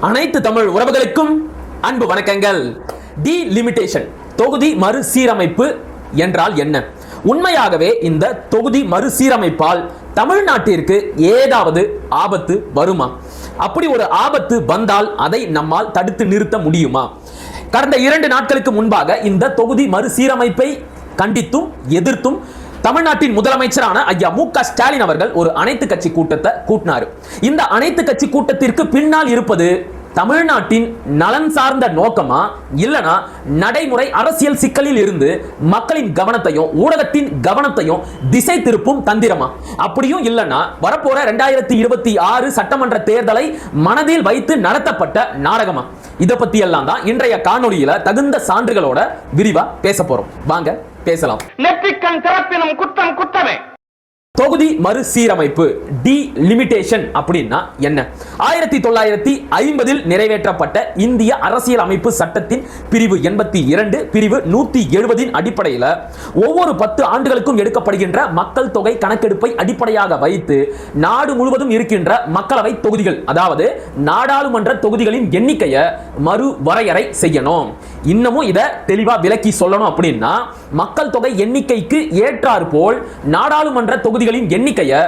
அனைத்து தமிழ் உறவுகளுக்கும் அன்பு வணக்கங்கள். டி லிமிடேஷன் தொகுதி மறுசீரமைப்பு என்றால் என்ன? உண்மையாகவே இந்த தொகுதி மறுசீரமைப்பால் தமிழ்நாட்டிற்கு ஏதாவது ஆபத்து வருமா? அப்படி ஒரு ஆபத்து வந்தால் அதை நம்மால் தடுத்து நிறுத்த முடியுமா? கடந்த இரண்டு நாட்களுக்கு முன்பாக இந்த தொகுதி மறுசீரமைப்பை கண்டித்தும் எதிர்த்தும் தமிழ்நாட்டின் முதலமைச்சரான ஐயா மு க ஸ்டாலின் அவர்கள் ஒரு அனைத்து கட்சி கூட்டத்தை கூட்டினார். இந்த அனைத்து கட்சி கூட்டத்திற்கு பின்னால் இருப்பது தமிழ்நாட்டின் நலன் சார்ந்த நோக்கமா? இல்லனா நடைமுறை அரசியல் சிக்கலில் இருந்து மக்களின் கவனத்தையும் ஊடகத்தின் கவனத்தையும் திசை திருப்பும் தந்திரமா? அப்படியும் இல்லனா வரப்போற ரெண்டாயிரத்தி இருபத்தி ஆறு சட்டமன்ற தேர்தலை மனதில் வைத்து நடத்தப்பட்ட நாடகமா? இதை பத்தி எல்லாம் தான் இன்றைய காணொளியில தகுந்த சான்றுகளோட விரிவா பேச போறோம். வாங்க பேசலாம். நெற்றிக்கண் திறப்பினும் குற்றம் குற்றமே. தொகுதி மறுசீரமைப்பு டி லிமிடேஷன் அப்படின்னா என்ன? ஆயிரத்தி தொள்ளாயிரத்தி ஐம்பதில் நிறைவேற்றப்பட்ட இந்திய அரசியல் அமைப்பு சட்டத்தின் பிரிவு எண்பத்தி இரண்டு பிரிவு நூத்தி எழுபதின் அடிப்படையில் ஒவ்வொரு பத்து ஆண்டுகளுக்கும் எடுக்கப்படுகின்ற மக்கள் தொகை கணக்கெடுப்பை அடிப்படையாக வைத்து நாடு முழுவதும் இருக்கின்ற மக்களவை தொகுதிகள் அதாவது நாடாளுமன்ற தொகுதிகளின் எண்ணிக்கையை மறு வரையறை செய்யணும். இன்னமும் இதை தெளிவா விளக்கி சொல்லணும் அப்படின்னா மக்கள் தொகை எண்ணிக்கைக்கு ஏற்றாற்போல் நாடாளுமன்ற தொகுதிகளின் எண்ணிக்கையை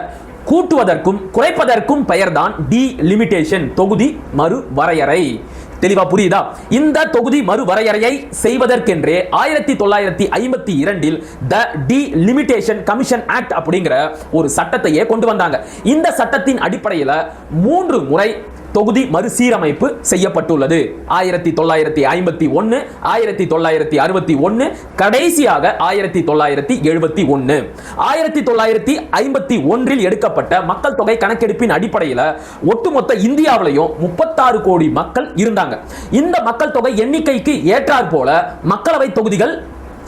கூட்டுவதற்கும் குறைப்பதற்கும் பெயர்தான் டி லிமிடேஷன் தொகுதி மறு வரையறை தெளிவா புரியுதா? இந்த தொகுதி மறுவரையறையை செய்வதற்கென்றே ஆயிரத்தி தொள்ளாயிரத்தி ஐம்பத்தி இரண்டில் the D limitation commission act அப்படிங்கிற ஒரு சட்டத்தையே கொண்டு வந்தாங்க. இந்த சட்டத்தின் அடிப்படையில் மூன்று முறை தொகுதி மறுசீரமைப்பு செய்யப்பட்டுள்ளது. ஆயிரத்தி தொள்ளாயிரத்தி ஐம்பத்தி ஒன்று ஆயிரத்தி தொள்ளாயிரத்தி அறுபத்தி ஒன்று கடைசியாக ஆயிரத்தி தொள்ளாயிரத்தி எழுபத்தி ஒன்று ஆயிரத்தி தொள்ளாயிரத்தி ஐம்பத்தி ஒன்றில் எடுக்கப்பட்ட மக்கள் தொகை கணக்கெடுப்பின் அடிப்படையில் ஒட்டுமொத்த இந்தியாவிலையும் முப்பத்தாறு கோடி மக்கள் இருந்தாங்க. இந்த மக்கள் தொகை எண்ணிக்கைக்கு ஏற்றாற் போல மக்களவை தொகுதிகள்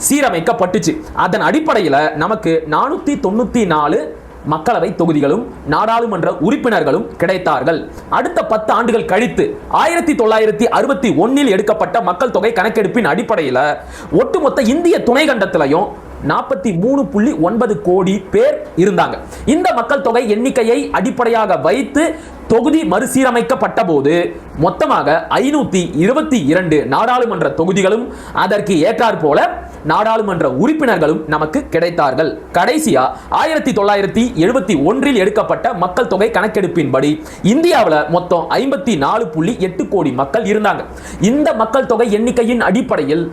சீரமைக்கப்பட்டுச்சு. அதன் அடிப்படையில் நமக்கு நானூற்றி தொண்ணூற்றி நாலு மக்களவை தொகுதிகளும் நாடாளுமன்ற உறுப்பினர்களும் கிடைத்தார்கள். அடுத்த பத்து ஆண்டுகள் கழித்து ஆயிரத்தி தொள்ளாயிரத்தி அறுபத்தி ஒன்னில் எடுக்கப்பட்ட மக்கள் தொகை கணக்கெடுப்பின் அடிப்படையில் ஒட்டுமொத்த இந்திய துணை கண்டத்திலையும் நாற்பத்தி மூணு புள்ளி ஒன்பது கோடி பேர் இருந்தாங்க. இந்த மக்கள் தொகை எண்ணிக்கையை அடிப்படையாக வைத்து தொகுதி மறுசீரமைக்கப்பட்ட போது மொத்தமாக ஐநூத்தி இருபத்தி இரண்டு நாடாளுமன்ற தொகுதிகளும் அதற்கு ஏற்றாற் போல நாடாளுமன்ற உறுப்பினர்களும் நமக்கு கிடைத்தார்கள். கடைசியா ஆயிரத்தி தொள்ளாயிரத்தி எழுபத்தி ஒன்றில் எடுக்கப்பட்ட மக்கள் தொகை கணக்கெடுப்பின்படி இந்தியாவில் மொத்தம் ஐம்பத்தி நாலு புள்ளி எட்டு கோடி மக்கள் இருந்தாங்க. இந்த மக்கள் தொகை எண்ணிக்கையின் அடிப்படையில்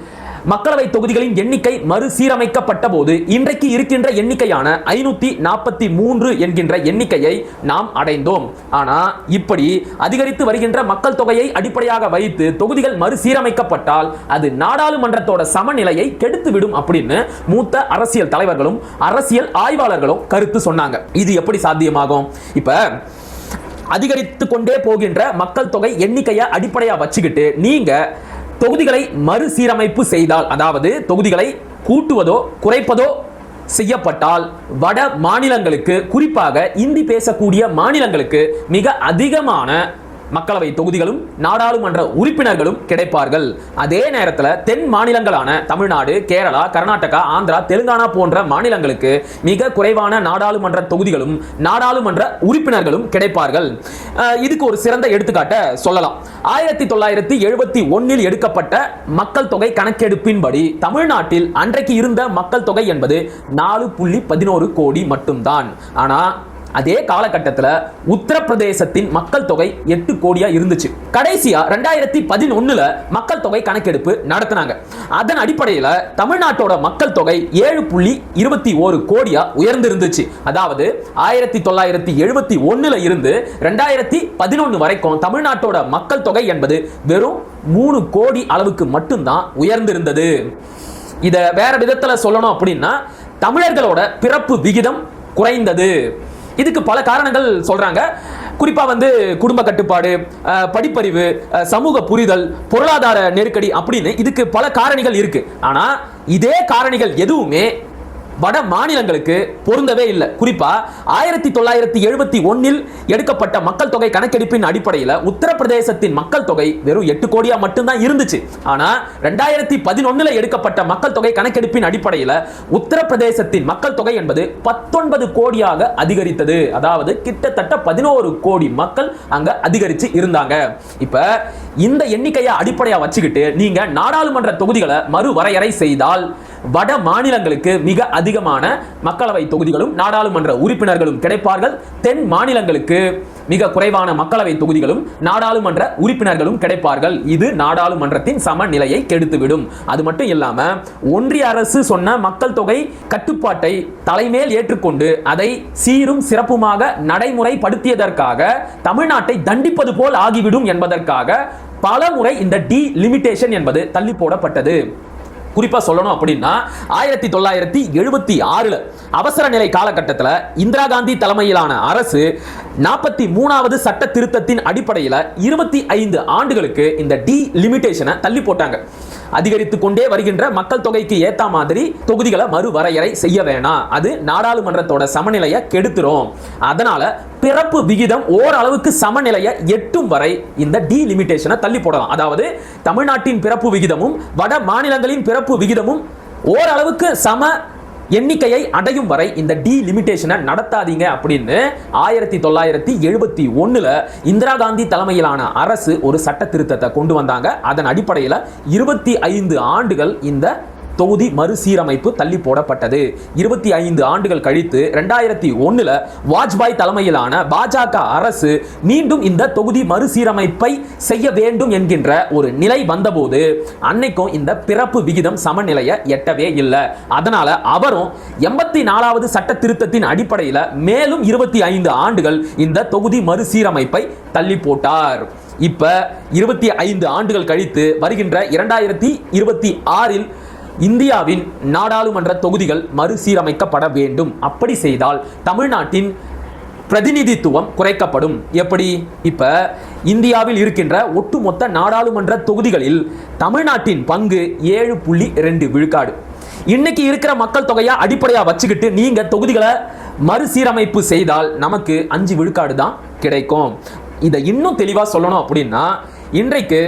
மக்களவை தொகுதிகளின் எண்ணிக்கை மறுசீரமைக்கப்பட்ட போது இன்றைக்கு இருக்கின்ற எண்ணிக்கையான ஐநூத்தி நாற்பத்தி மூன்று என்கின்ற எண்ணிக்கையை நாம் அடைந்தோம். ஆனா இப்படி அதிகரித்து வருகின்ற மக்கள் தொகையை அடிப்படையாக வைத்து தொகுதிகள் மறுசீரமைக்கப்பட்டால் அது நாடாளுமன்றத்தோட சமநிலையை கெடுத்து விடும் அப்படின்னு மூத்த அரசியல் தலைவர்களும் அரசியல் ஆய்வாளர்களும் கருத்து சொன்னாங்க. இது எப்படி சாத்தியமாகும்? இப்ப அதிகரித்து கொண்டே போகின்ற மக்கள் தொகை எண்ணிக்கையை அடிப்படையா வச்சுக்கிட்டு நீங்க தொகுதிகளை மறுசீரமைப்பு செய்தால் அதாவது தொகுதிகளை கூட்டுவதோ குறைப்பதோ செய்யப்பட்டால் வட மாநிலங்களுக்கு குறிப்பாக இந்தி பேசக்கூடிய மாநிலங்களுக்கு மிக அதிகமான மக்களவை தொகுதிகளும் நாடாளுமன்ற உறுப்பினர்களும் கிடைப்பார்கள். அதே நேரத்தில் தென் மாநிலங்களான தமிழ்நாடு கேரளா கர்நாடகா ஆந்திரா தெலுங்கானா போன்ற மாநிலங்களுக்கு மிக குறைவான நாடாளுமன்ற தொகுதிகளும் நாடாளுமன்ற உறுப்பினர்களும் கிடைப்பார்கள். இதுக்கு ஒரு சிறந்த எடுத்துக்காட்டை சொல்லலாம். ஆயிரத்தி தொள்ளாயிரத்தி எழுபத்தி ஒன்னில் எடுக்கப்பட்ட மக்கள் தொகை கணக்கெடுப்பின்படி தமிழ்நாட்டில் அன்றைக்கு இருந்த மக்கள் தொகை என்பது நாலு புள்ளி பதினோரு கோடி மட்டும்தான். ஆனால் அதே காலகட்டத்தில் உத்தரப்பிரதேசத்தின் மக்கள் தொகை எட்டு கோடியா இருந்துச்சு. கடைசியா ரெண்டாயிரத்தி பதினொன்னுல மக்கள் தொகை கணக்கெடுப்பு நடத்தினாங்க. அதன் அடிப்படையில் தமிழ்நாட்டோட மக்கள் தொகை ஏழு புள்ளி இருபத்தி ஒரு கோடியா உயர்ந்திருந்துச்சு. அதாவது ஆயிரத்தி தொள்ளாயிரத்தி எழுபத்தி ஒன்னுல இருந்து ரெண்டாயிரத்தி பதினொன்னு வரைக்கும் தமிழ்நாட்டோட மக்கள் தொகை என்பது வெறும் மூணு கோடி அளவுக்கு மட்டும்தான் உயர்ந்திருந்தது. இதை வேற விதத்தில் சொல்லணும் அப்படின்னா தமிழர்களோட பிறப்பு விகிதம் குறைந்தது. இதுக்கு பல காரணங்கள் சொல்றாங்க. குறிப்பாக வந்து குடும்ப கட்டுப்பாடு படிப்பறிவு சமூக புரிதல் பொருளாதார நெருக்கடி அப்படின்னு இதுக்கு பல காரணிகள் இருக்கு. ஆனால் இதே காரணிகள் எதுவுமே வட மாநிலங்களுக்கு பொருந்தவே இல்லை. குறிப்பா ஆயிரத்தி தொள்ளாயிரத்தி எழுபத்தி ஒன்னில் எடுக்கப்பட்ட மக்கள் தொகை கணக்கெடுப்பின் அடிப்படையில் உத்தரப்பிரதேசத்தின் மக்கள் தொகை வெறும் எட்டு கோடியா மட்டும்தான் இருந்துச்சு. ஆனா ரெண்டாயிரத்தி பதினொன்னுல எடுக்கப்பட்ட மக்கள் தொகை கணக்கெடுப்பின் அடிப்படையில் உத்தரப்பிரதேசத்தின் மக்கள் தொகை என்பது பத்தொன்பது கோடியாக அதிகரித்தது. அதாவது கிட்டத்தட்ட பதினோரு கோடி மக்கள் அங்க அதிகரிச்சு இருந்தாங்க. இப்ப இந்த எண்ணிக்கையை அடிப்படையா வச்சுக்கிட்டு நீங்க நாடாளுமன்ற தொகுதிகளை மறுவரையறை செய்தால் வட மாநிலங்களுக்கு மிக அதிகமான மக்களவை தொகுதிகளும் நாடாளுமன்ற உறுப்பினர்களும் கிடைப்பார்கள். தென் மாநிலங்களுக்கு மிக குறைவான மக்களவை தொகுதிகளும் நாடாளுமன்ற உறுப்பினர்களும் கிடைப்பார்கள். இது நாடாளுமன்றத்தின் சமநிலையை கெடுத்துவிடும். அது மட்டும் இல்லாம ஒன்றிய அரசு சொன்ன மக்கள் தொகை கட்டுப்பாட்டை தலைமேல் ஏற்றுக்கொண்டு அதை சீரும் சிறப்புமாக நடைமுறைப்படுத்தியதற்காக தமிழ்நாட்டை தண்டிப்பது போல் ஆகிவிடும் என்பதற்காக பல முறை இந்த டி லிமிட்டேஷன் என்பது தள்ளி போடப்பட்டது குறிப்பா சொல்லணும் அப்படின்னா ஆயிரத்தி தொள்ளாயிரத்தி எழுபத்தி ஆறுல அவசர நிலை காலகட்டத்தில் இந்திரா காந்தி தலைமையிலான அரசு நாற்பத்தி மூணாவது சட்ட திருத்தத்தின் அடிப்படையில் இருபத்தி ஐந்து ஆண்டுகளுக்கு இந்த டி லிமிடேஷனை தள்ளி போட்டாங்க. அதிகரித்து கொண்டே வருகின்ற மக்கள் தொகைக்கு ஏத்த மாதிரி தொகுதிகளை மறுவரையறை செய்ய வேணாம். அது நாடாளுமன்றத்தோட சமநிலையை கெடுத்துரும். அதனால பிறப்பு விகிதம் ஓரளவுக்கு சமநிலையை எட்டும் வரை இந்த டி தள்ளி போடலாம். அதாவது தமிழ்நாட்டின் பிறப்பு விகிதமும் வட மாநிலங்களின் பிறப்பு விகிதமும் ஓரளவுக்கு சம எண்ணிக்கையை அடையும் வரை இந்த டி லிமிட்டேஷனை நடத்தாதீங்க அப்படின்னு ஆயிரத்தி தொள்ளாயிரத்தி எழுபத்தி ஒண்ணுல இந்திரா காந்தி தலைமையிலான அரசு ஒரு சட்ட திருத்தத்தை கொண்டு வந்தாங்க. அதன் அடிப்படையில் இருபத்தி ஐந்து ஆண்டுகள் இந்த தொகுதி மறுசீரமைப்பு தள்ளி போடப்பட்டது. இருபத்தி ஐந்து ஆண்டுகள் கழித்து ரெண்டாயிரத்தி ஒண்ணுல வாஜ்பாய் தலைமையிலான பாஜக அரசு மீண்டும் இந்த தொகுதி மறுசீரமைப்பை செய்ய வேண்டும் என்கின்ற ஒரு நிலை வந்தபோது அன்னைக்கும் இந்த பிறப்பு விகிதம் சமநிலையை எட்டவே இல்லை. அதனால அவரும் எண்பத்தி நாலாவது சட்ட திருத்தத்தின் அடிப்படையில் மேலும் இருபத்தி ஐந்து ஆண்டுகள் இந்த தொகுதி மறுசீரமைப்பை தள்ளி போட்டார். இப்ப இருபத்தி ஐந்து ஆண்டுகள் கழித்து வருகின்ற இரண்டாயிரத்தி இருபத்தி ஆறில் இந்தியாவின் நாடாளுமன்ற தொகுதிகள் மறுசீரமைக்கப்பட வேண்டும். அப்படி செய்தால் தமிழ்நாட்டின் பிரதிநிதித்துவம் குறைக்கப்படும். எப்படி? இப்ப இந்தியாவில் இருக்கின்ற ஒட்டுமொத்த நாடாளுமன்ற தொகுதிகளில் தமிழ்நாட்டின் பங்கு ஏழு புள்ளி ரெண்டு விழுக்காடு. இன்னைக்கு இருக்கிற மக்கள் தொகையை அடிப்படையா வச்சுக்கிட்டு நீங்க தொகுதிகளை மறுசீரமைப்பு செய்தால் நமக்கு அஞ்சு விழுக்காடு தான் கிடைக்கும். இதை இன்னும் தெளிவா சொல்லணும் அப்படின்னா இன்றைக்கு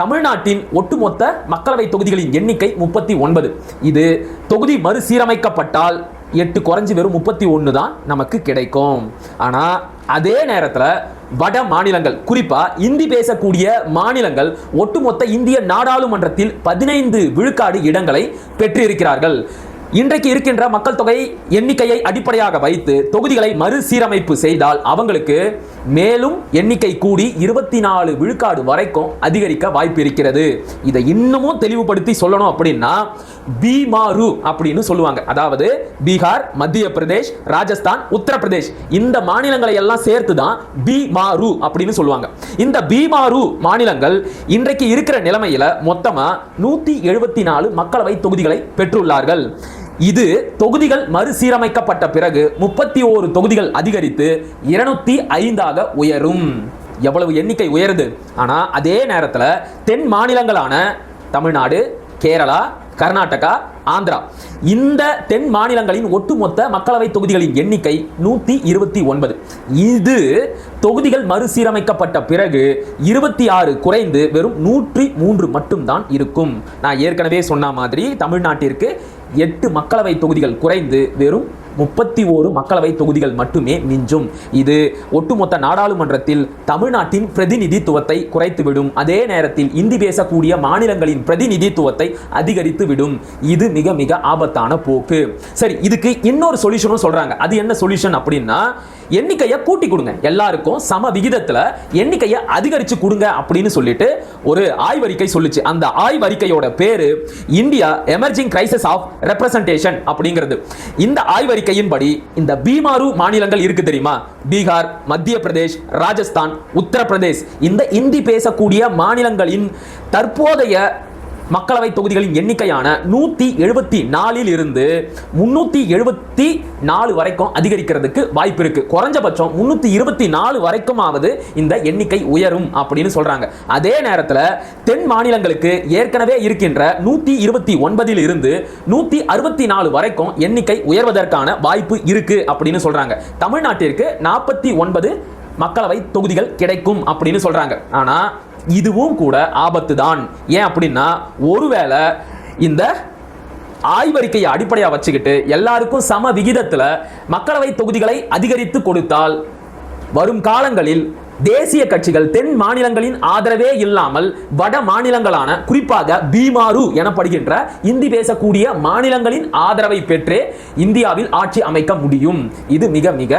தமிழ்நாட்டின் ஒட்டுமொத்த மக்களவை தொகுதிகளின் எண்ணிக்கை முப்பத்தி ஒன்பது. இது தொகுதி மறுசீரமைக்கப்பட்டால் எட்டு குறைஞ்சி வெறும் முப்பத்தி ஒன்று தான் நமக்கு கிடைக்கும். ஆனால் அதே நேரத்தில் வட மாநிலங்கள் குறிப்பாக இந்தி பேசக்கூடிய மாநிலங்கள் ஒட்டுமொத்த இந்திய நாடாளுமன்றத்தில் பதினைந்து விழுக்காடு இடங்களை பெற்றிருக்கிறார்கள். இன்றைக்கு இருக்கின்ற மக்கள் தொகை எண்ணிக்கையை அடிப்படையாக வைத்து தொகுதிகளை மறுசீரமைப்பு செய்தால் அவங்களுக்கு மேலும் எண்ணிக்கை கூடி இருபத்தி நாலு விழுக்காடு வரைக்கும் அதிகரிக்க வாய்ப்பு இருக்கிறது. இதை இன்னமும் தெளிவுபடுத்தி சொல்லணும் அப்படின்னா பீமாரு அப்படின்னு சொல்லுவாங்க. அதாவது பீகார் மத்திய பிரதேஷ் ராஜஸ்தான் உத்தரப்பிரதேஷ் இந்த மாநிலங்களை எல்லாம் சேர்த்து தான் பீமாரு அப்படின்னு சொல்லுவாங்க. இந்த பீமாரு மாநிலங்கள் இன்றைக்கு இருக்கிற நிலைமையில மொத்தமா நூத்தி எழுபத்தி நாலு மக்களவை தொகுதிகளை பெற்றுள்ளார்கள். இது தொகுதிகள் மறுசீரமைக்கப்பட்ட பிறகு முப்பத்தி ஓரு தொகுதிகள் அதிகரித்து இருநூத்தி ஐந்தாக உயரும். எவ்வளவு எண்ணிக்கை உயருது? ஆனால் அதே நேரத்தில் தென் மாநிலங்களான தமிழ்நாடு கேரளா கர்நாடகா ஆந்திரா. இந்த தென் மாநிலங்களின் ஒட்டுமொத்த மக்களவை தொகுதிகளின் எண்ணிக்கை நூத்தி இருபத்தி ஒன்பது. இது தொகுதிகள் மறுசீரமைக்கப்பட்ட பிறகு இருபத்தி ஆறு குறைந்து வெறும் நூற்றி மூன்று மட்டும்தான் இருக்கும். நான் ஏற்கனவே சொன்ன மாதிரி தமிழ்நாட்டிற்கு எட்டு மக்களவை தொகுதிகள் குறைந்து வெறும் முப்பத்தி ஓரு மக்களவை தொகுதிகள் மட்டுமே மிஞ்சும். இது ஒட்டுமொத்த நாடாளுமன்றத்தில் தமிழ்நாட்டின் பிரதிநிதித்துவத்தை குறைத்துவிடும். அதே நேரத்தில் இந்தி பேசக்கூடிய மாநிலங்களின் பிரதிநிதித்துவத்தை அதிகரித்து விடும் இது மிக மிக ஆபத்தான போக்கு. சரி இதுக்கு இன்னொரு சொல்யூஷனும் சொல்றாங்க. அது என்ன சொல்யூஷன் அப்படின்னா எண்ணிக்கையை கூட்டி கொடுங்க. எல்லாருக்கும் சம விகிதத்தில் எண்ணிக்கையை அதிகரித்து கொடுங்க அப்படின்னு சொல்லிட்டு ஒரு ஆய்வறிக்கை சொல்லுச்சு. அந்த ஆய்வறிக்கையோட பேரு India emerging crisis of representation அப்படிங்கிறது. இந்த ஆய்வறிக்கையின்படி இந்த பீமாரு மாநிலங்கள் இருக்கு தெரியுமா? பீகார் மத்திய பிரதேஷ் ராஜஸ்தான் உத்தரப்பிரதேஷ். இந்த இந்தி பேசக்கூடிய மாநிலங்களின் தற்போதைய மக்களவை தொகுதிகளின் எண்ணிக்கையான நூத்தி எழுபத்தி நாலில் இருந்து முன்னூத்தி எழுபத்தி நாலு வரைக்கும் அதிகரிக்கிறதுக்கு வாய்ப்பு இருக்கு. குறைஞ்சபட்சம் முன்னூத்தி இருபத்தி நாலு வரைக்குமாவது இந்த எண்ணிக்கை உயரும் அப்படின்னு சொல்றாங்க. அதே நேரத்தில் தென் மாநிலங்களுக்கு ஏற்கனவே இருக்கின்ற நூத்தி இருபத்தி ஒன்பதில் இருந்து நூத்தி அறுபத்தி நாலு வரைக்கும் எண்ணிக்கை உயர்வதற்கான வாய்ப்பு இருக்கு அப்படின்னு சொல்றாங்க. தமிழ்நாட்டிற்கு நாற்பத்தி ஒன்பது மக்களவை தொகுதிகள் கிடைக்கும் அப்படின்னு சொல்றாங்க. ஆனா இதுவும் கூட ஆபத்து தான் ஏன் அப்படின்னா ஒருவேளை இந்த ஆய்வறிக்கையை அடிப்படையாக வச்சுக்கிட்டு எல்லாருக்கும் சம விகிதத்தில் மக்களவை தொகுதிகளை அதிகரித்து கொடுத்தால் வரும் காலங்களில் தேசிய கட்சிகள் தென் மாநிலங்களின் ஆதரவே இல்லாமல் வட மாநிலங்களான குறிப்பாக பீமாரு எனப்படுகின்ற இந்தி பேசக்கூடிய மாநிலங்களின் ஆதரவை பெற்றே இந்தியாவில் ஆட்சி அமைக்க முடியும். இது மிக மிக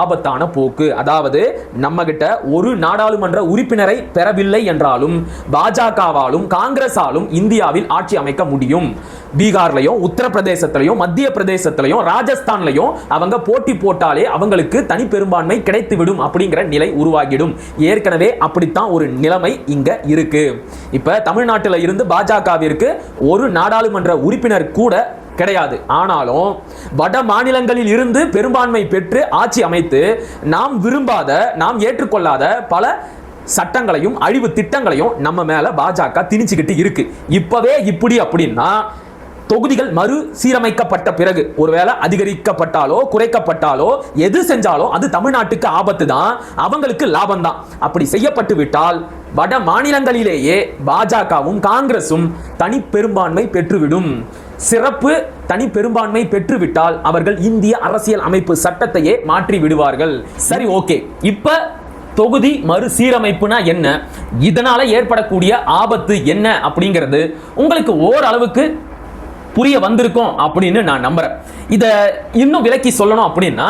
ஆபத்தான போக்கு. அதாவது நம்ம கிட்ட ஒரு நாடாளுமன்ற உறுப்பினரை பெறவில்லை என்றாலும் பாஜகவாலும் காங்கிரஸாலும் இந்தியாவில் ஆட்சி அமைக்க முடியும். பீகார்லையும் உத்தரப்பிரதேசத்திலையும் மத்திய பிரதேசத்திலையும் ராஜஸ்தான்லையும் அவங்க போட்டி போட்டாலே அவங்களுக்கு தனி பெரும்பான்மை கிடைத்துவிடும் அப்படிங்கிற நிலை உருவாகிடும். ஏற்கனவே அப்படித்தான் ஒரு நிலைமை இங்க இருக்கு. இப்ப தமிழ்நாட்டில் இருந்து பாஜகவிற்கு ஒரு நாடாளுமன்ற உறுப்பினர் கூட கிடையாது. ஆனாலும் வட மாநிலங்களில் இருந்து பெரும்பான்மை பெற்று ஆட்சி அமைத்து நாம் விரும்பாத நாம் ஏற்றுக்கொள்ளாத பல சட்டங்களையும் அழிவு திட்டங்களையும் நம்ம மேல பாஜக திணிச்சுக்கிட்டு இருக்கு. இப்பவே இப்படி அப்படின்னா தொகுதிகள் மறு சீரமைக்கப்பட்ட பிறகு ஒருவேளை அதிகரிக்கப்பட்டாலோ குறைக்கப்பட்டாலோ எது செஞ்சாலும் அது தமிழ்நாட்டுக்கு ஆபத்து தான் அவங்களுக்கு லாபம் தான். அப்படி செய்யப்பட்டு விட்டால் வட மாநிலங்களிலேயே பாஜகவும் காங்கிரசும் தனி பெரும்பான்மை பெற்றுவிடும். சிறப்பு தனி பெரும்பான்மை பெற்றுவிட்டால் அவர்கள் இந்திய அரசியல் அமைப்பு சட்டத்தையே மாற்றி விடுவார்கள். சரி ஓகே. இப்ப தொகுதி மறுசீரமைப்புனா என்ன? இதனால ஏற்படக்கூடிய ஆபத்து என்ன அப்படிங்கிறது உங்களுக்கு ஓரளவுக்கு புரிய வந்திருக்கும் அப்படின்னு நான் நம்புறேன். இதை இன்னும் விலக்கி சொல்லணும் அப்படின்னா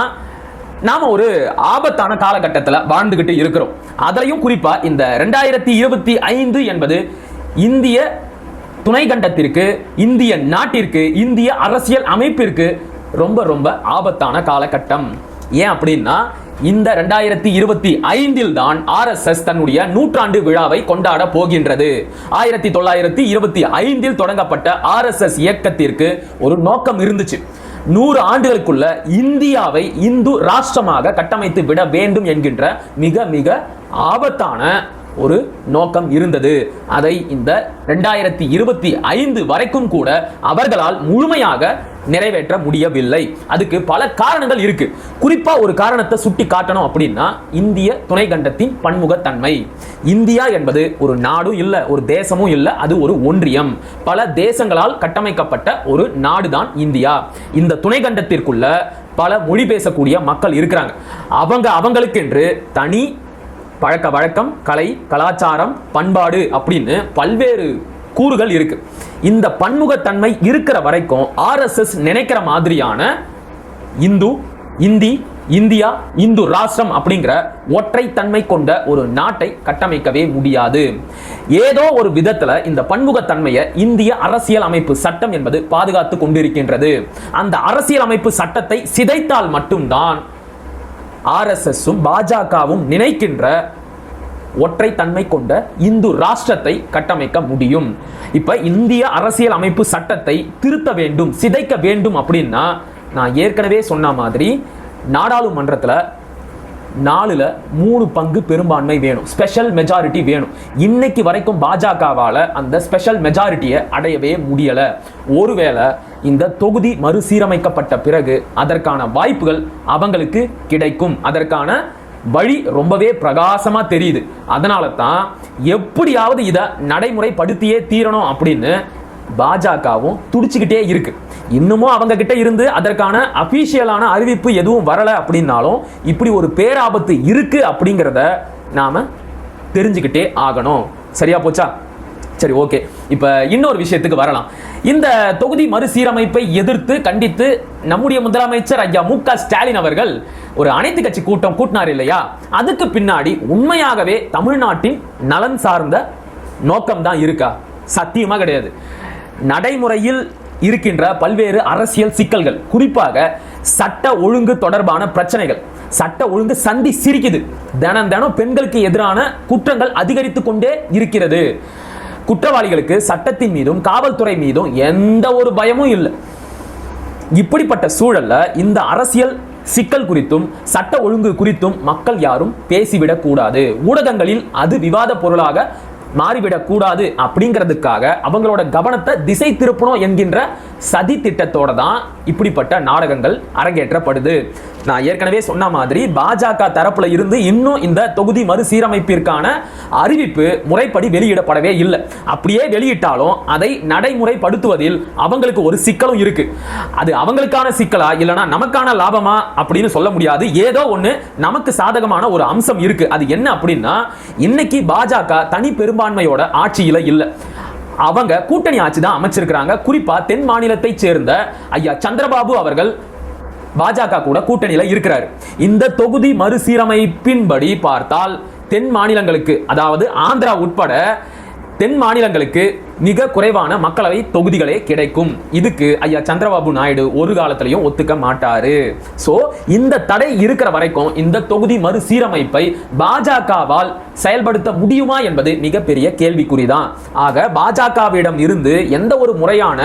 நாம் ஒரு ஆபத்தான காலகட்டத்தில் வாழ்ந்துக்கிட்டு இருக்கிறோம். அதுலயும் குறிப்பாக இந்த ரெண்டாயிரத்தி இருபத்தி ஐந்து என்பது இந்திய துணை கண்டத்திற்கு இந்திய நாட்டிற்கு இந்திய அரசியல் அமைப்பிற்கு ரொம்ப ரொம்ப ஆபத்தான காலகட்டம். ஏன் அப்படின்னா இந்த ரெண்டாயிரத்தி இருபத்தி ஐந்தில் தான் ஆர்எஸ்எஸ் தன்னுடைய நூற்றாண்டு விழாவை கொண்டாட போகின்றது. ஆயிரத்தி தொள்ளாயிரத்தி இருபத்தி ஐந்தில் தொடங்கப்பட்ட ஆர்எஸ்எஸ் இயக்கத்திற்கு ஒரு நோக்கம் இருந்துச்சு. நூறு ஆண்டுகளுக்குள்ள இந்தியாவை இந்து ராஷ்டிரமாக கட்டமைத்து விட வேண்டும் என்கின்ற மிக மிக ஆபத்தான ஒரு நோக்கம் இருந்தது. அதை இந்த ரெண்டாயிரத்தி இருபத்தி ஐந்து வரைக்கும் கூட அவர்களால் முழுமையாக நிறைவேற்ற முடியவில்லை. அதுக்கு பல காரணங்கள் இருக்கு. குறிப்பா ஒரு காரணத்தை சுட்டி காட்டணும் அப்படின்னா இந்திய துணை கண்டத்தின் பன்முகத்தன்மை. இந்தியா என்பது ஒரு நாடும் இல்லை ஒரு தேசமும் இல்லை அது ஒரு ஒன்றியம். பல தேசங்களால் கட்டமைக்கப்பட்ட ஒரு நாடுதான் இந்தியா. இந்த துணை கண்டத்திற்குள்ள பல மொழி பேசக்கூடிய மக்கள் இருக்கிறாங்க. அவங்க அவங்களுக்கென்று தனி பழக்க வழக்கம் கலை கலாச்சாரம் பண்பாடு அப்படின்னு பல்வேறு கூறுகள் இருக்கு. இந்த பன்முகத்தன்மை இருக்கிற வரைக்கும் ஆர்எஸ்எஸ் நினைக்கிற மாதிரியான இந்து இந்தி இந்தியா இந்து ராஷ்டிரம் அப்படிங்கிற ஒற்றைத்தன்மை கொண்ட ஒரு நாட்டை கட்டமைக்கவே முடியாது. ஏதோ ஒரு விதத்துல இந்த பன்முகத்தன்மையை இந்திய அரசியல் அமைப்பு சட்டம் என்பது பாதுகாத்து கொண்டிருக்கின்றது. அந்த அரசியல் அமைப்பு சட்டத்தை சிதைத்தால் மட்டும்தான் ஆர்எஸ்எஸும் பாஜகவும் நினைக்கின்ற ஒற்றை தன்மை கொண்ட இந்து ராஷ்டிரத்தை கட்டமைக்க முடியும். இப்போ இந்திய அரசியல் அமைப்பு சட்டத்தை திருத்த வேண்டும் சிதைக்க வேண்டும் அப்படின்னா நான் ஏற்கனவே சொன்ன மாதிரி நாடாளுமன்றத்தில் நாலில் மூணு பங்கு பெரும்பான்மை வேணும். ஸ்பெஷல் மெஜாரிட்டி வேணும். இன்னைக்கு வரைக்கும் பாஜகவால் அந்த ஸ்பெஷல் மெஜாரிட்டியை அடையவே முடியலை. ஒருவேளை இந்த தொகுதி மறுசீரமைக்கப்பட்ட பிறகு அதற்கான வாய்ப்புகள் அவங்களுக்கு கிடைக்கும். அதற்கான வழி ரொம்பவே பிரகாசமாக தெரியுது. அதனால தான் எப்படியாவது இதை நடைமுறைப்படுத்தியே தீரணும் அப்படின்னு பாஜகவும் துடிச்சுக்கிட்டே இருக்கு. இன்னமும் அவங்க கிட்ட இருந்து அதற்கான அபிஷியலான அறிவிப்பு எதுவும் வரல அப்படின்னாலும் இப்படி ஒரு பேராபத்து இருக்கு அப்படிங்கிறத நாம தெரிஞ்சுக்கிட்டே ஆகணும். சரியா போச்சா? சரி ஓகே. இப்போ இன்னொரு விஷயத்துக்கு வரலாம். இந்த தொகுதி மறுசீரமைப்பை எதிர்த்து கண்டித்து நம்முடைய முதலமைச்சர் ஐயா மு க ஸ்டாலின் அவர்கள் ஒரு அனைத்து கட்சி கூட்டம் கூட்டினார் இல்லையா? அதுக்கு பின்னாடி உண்மையாகவே தமிழ்நாட்டின் நலன் சார்ந்த நோக்கம் தான் இருக்கா? சத்தியமா கிடையாது. நடைமுறையில் இருக்கின்ற பல்வேறு அரசியல் சிக்கல்கள் குறிப்பாக சட்ட ஒழுங்கு தொடர்பான பிரச்சனைகள். சட்ட ஒழுங்கு சந்தி சிரிக்குது. தினம் தினம் பெண்களுக்கு எதிரான குற்றங்கள் அதிகரித்து கொண்டே இருக்கிறது. குற்றவாளிகளுக்கு சட்டத்தின் மீதும் காவல்துறை மீதும் எந்த ஒரு பயமும் இல்லை. இப்படிப்பட்ட சூழல்ல இந்த அரசியல் சிக்கல் குறித்தும் சட்ட ஒழுங்கு குறித்தும் மக்கள் யாரும் பேசிவிடக் கூடாது. ஊடகங்களில் அது விவாத பொருளாக மாறிவிடக்கூடாது அப்படிங்கிறதுக்காக அவங்களோட கவனத்தை திசை திருப்பணும் என்கின்ற சதி திட்டத்தோட தான் இப்படிப்பட்ட நாடகங்கள் அரங்கேற்றப்படுது. நான் ஏற்கனவே சொன்ன மாதிரி பாஜக தரப்புல இருந்து இன்னும் இந்த தொகுதி மறுசீரமைப்பிற்கான அறிவிப்பு முறைப்படி வெளியிடப்படவே இல்லை. அப்படியே வெளியிட்டாலும் அதை நடைமுறைப்படுத்துவதில் அவங்களுக்கு ஒரு சிக்கலும் இருக்கு. அது அவங்களுக்கான சிக்கலா இல்லைனா நமக்கான லாபமா அப்படின்னு சொல்ல முடியாது. ஏதோ ஒன்று நமக்கு சாதகமான ஒரு அம்சம் இருக்கு. அது என்ன அப்படின்னா இன்னைக்கு பாஜக தனி பெரும்பான்மையோட ஆட்சியில இல்லை. அவங்க கூட்டணி ஆட்சி தான் அமைச்சிருக்கிறாங்க. குறிப்பா தென் மாநிலத்தை சேர்ந்த ஐயா சந்திரபாபு அவர்கள் பாஜக கூட கூட்டணியில இருக்கிறார். இந்த தொகுதி மறுசீரமைப்பின்படி பார்த்தால் தென் மாநிலங்களுக்கு அதாவது ஆந்திரா உட்பட தென் மாநிலங்களுக்கு மிக குறைவான மக்களவை தொகுதிகளே கிடைக்கும். இதுக்கு ஐயா சந்திரபாபு நாயுடு ஒரு காலத்திலையும் ஒத்துக்க மாட்டாரு. சோ இந்த தடை இருக்கிற வரைக்கும் இந்த தொகுதி மறுசீரமைப்பை பாஜகவால் செயல்படுத்த முடியுமா என்பது மிகப்பெரிய கேள்விக்குறிதான். ஆக பாஜகவிடம் இருந்து எந்த ஒரு முறையான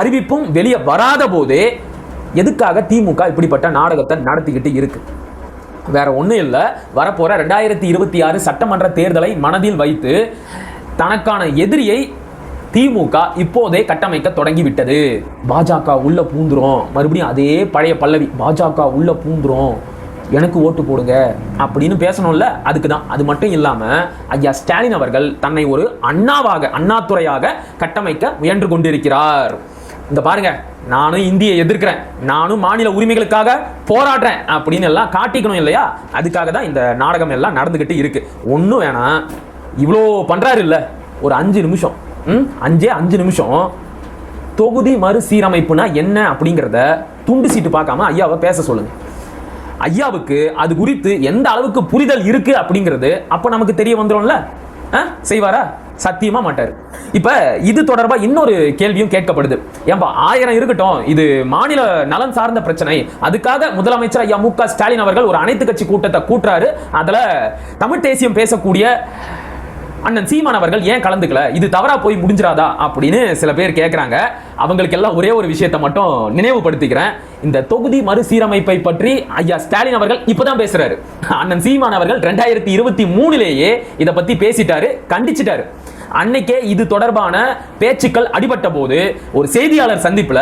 அறிவிப்பும் வெளியே வராத போதே எதுக்காக திமுக இப்படிப்பட்ட நாடகத்தை நடத்திக்கிட்டு இருக்கு? வேற ஒன்றும் இல்லை. வரப்போற ரெண்டாயிரத்தி இருபத்தி ஆறு சட்டமன்ற தேர்தலை மனதில் வைத்து தனக்கான எதிரியை திமுக இப்போதே கட்டமைக்க தொடங்கிவிட்டது. பாஜக உள்ள பூந்துரும். மறுபடியும் அதே பழைய பல்லவி பாஜக உள்ள பூந்துரும். எனக்கு ஓட்டு போடுங்க அப்படின்னு பேசணும்ல? அதுக்கு தான் அது மட்டும் இல்லாமல் ஐயா ஸ்டாலின் அவர்கள் தன்னை ஒரு அண்ணாவாக அண்ணாத்துறையாக கட்டமைக்க முயன்று கொண்டிருக்கிறார். இந்த பாருங்க நானும் இந்தியை எதிர்க்கிறேன். நானும் மாநில உரிமைகளுக்காக போராடுறேன் அப்படின்னு எல்லாம் காட்டிக்கணும் இல்லையா? அதுக்காக தான் இந்த நாடகம் எல்லாம் நடந்துக்கிட்டு இருக்கு. ஒன்றும் வேணாம். இவ்வளோ பண்ணுறாரு இல்லை ஒரு அஞ்சு நிமிஷம். ம்? அஞ்சே அஞ்சு நிமிஷம். தொகுதி மறுசீரமைப்புனா என்ன அப்படிங்கிறத துண்டு சீட்டு பார்க்காம ஐயாவை பேச சொல்லுங்க. ஐயாவுக்கு அது குறித்து எந்த அளவுக்கு புரிதல் இருக்கு அப்படிங்கிறது அப்போ நமக்கு தெரிய வந்துடும்ல ஆ? செய்வாரா? சத்தியமா மாட்டாரு. இப்ப இது தொடர்பா இன்னொரு கேள்வியும் கேட்கப்படுது. ஏன்பா ஆயிரம் இருக்கட்டும். இது மாநில நலன் சார்ந்த பிரச்சனை. அதுக்காக முதலமைச்சர் ஐயா மு க ஸ்டாலின் அவர்கள் ஒரு அனைத்து கட்சி கூட்டத்தை கூட்டுறாரு. அதுல தமிழ் தேசியம் பேசக்கூடிய அண்ணன் சீமான் அவர்கள் ஏன் கலந்துக்கல? இது தவறா போய் முடிஞ்சிடாதா? அப்படின்னு சில பேர் கேட்குறாங்க அவங்களுக்கு எல்லாம் ஒரே ஒரு விஷயத்தை மட்டும் நினைவுபடுத்திக்கிறேன். இந்த தொகுதி மறுசீரமைப்பை பற்றி ஐயா ஸ்டாலின் அவர்கள் இப்போதான் பேசுறாரு. அண்ணன் சீமான் அவர்கள் ரெண்டாயிரத்தி இருபத்தி மூணுலேயே இதை பத்தி பேசிட்டாரு கண்டிச்சிட்டாரு. அன்னைக்கே இது தொடர்பான பேச்சுக்கள் அடிபட்ட போது ஒரு செய்தியாளர் சந்திப்புல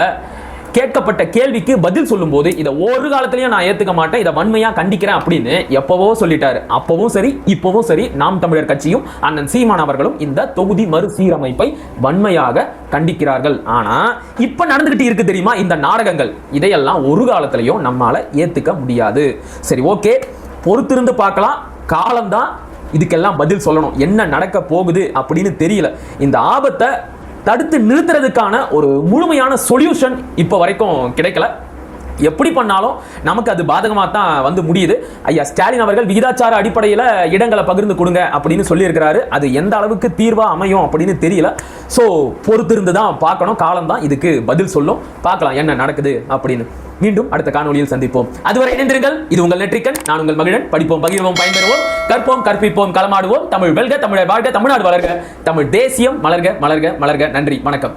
கேட்கப்பட்ட கேள்விக்கு பதில் சொல்லும்போது இதை ஒரு காலத்திலயும் நான் ஏத்துக்க மாட்டேன் இதை வன்மையா கண்டிக்கிறேன் அப்படின்னு எப்பவோ சொல்லிட்டாரு. அப்பவும் சரி இப்பவும் சரி நாம் தமிழர் கட்சியும் அண்ணன் சீமான் அவர்களும் இந்த தொகுதி மறுசீரமைப்பை வன்மையாக கண்டிக்கிறார்கள். ஆனா இப்ப நடந்துகிட்டு இருக்கு தெரியுமா இந்த நாடகங்கள்? இதையெல்லாம் ஒரு காலத்திலையும் நம்மால ஏத்துக்க முடியாது. சரி ஓகே. பொறுத்திருந்து பார்க்கலாம். காலம்தான். இதுக்கெல்லாம் பதில் சொல்லணும். என்ன நடக்க போகுது அப்படின்னு தெரியல. இந்த ஆபத்தை தடுத்து நிறுத்துறதுக்கான ஒரு முழுமையான சொல்யூஷன் இப்போ வரைக்கும் கிடைக்கல. எப்படி பண்ணாலும் நமக்கு அது பாதகமாக தான் வந்து முடியுது. ஐயா ஸ்டாலின் அவர்கள் விகிதாச்சார அடிப்படையில் இடங்களை பகிர்ந்து கொடுங்க அப்படின்னு சொல்லியிருக்கிறாரு. அது எந்த அளவுக்கு தீர்வாக அமையும் அப்படின்னு தெரியல. ஸோ பொறுத்திருந்து தான் பார்க்கணும். காலம் தான் இதுக்கு பதில் சொல்லும். பார்க்கலாம் என்ன நடக்குது அப்படின்னு. மீண்டும் அடுத்த காணொளியில் சந்திப்போம். அதுவரை இணைந்திருங்கள். இது உங்கள் நெற்றிக்கன் நான் உங்கள் மகிழன். படிப்போம் பகிர்வோம் பயன்பெறுவோம். கற்போம் கற்பிப்போம் களமாடுவோம். தமிழ் வெல்க தமிழர் வாழ்க தமிழ்நாடு வளர்க. தமிழ் தேசியம் மலர்க மலர்க மலர்க. நன்றி. வணக்கம்.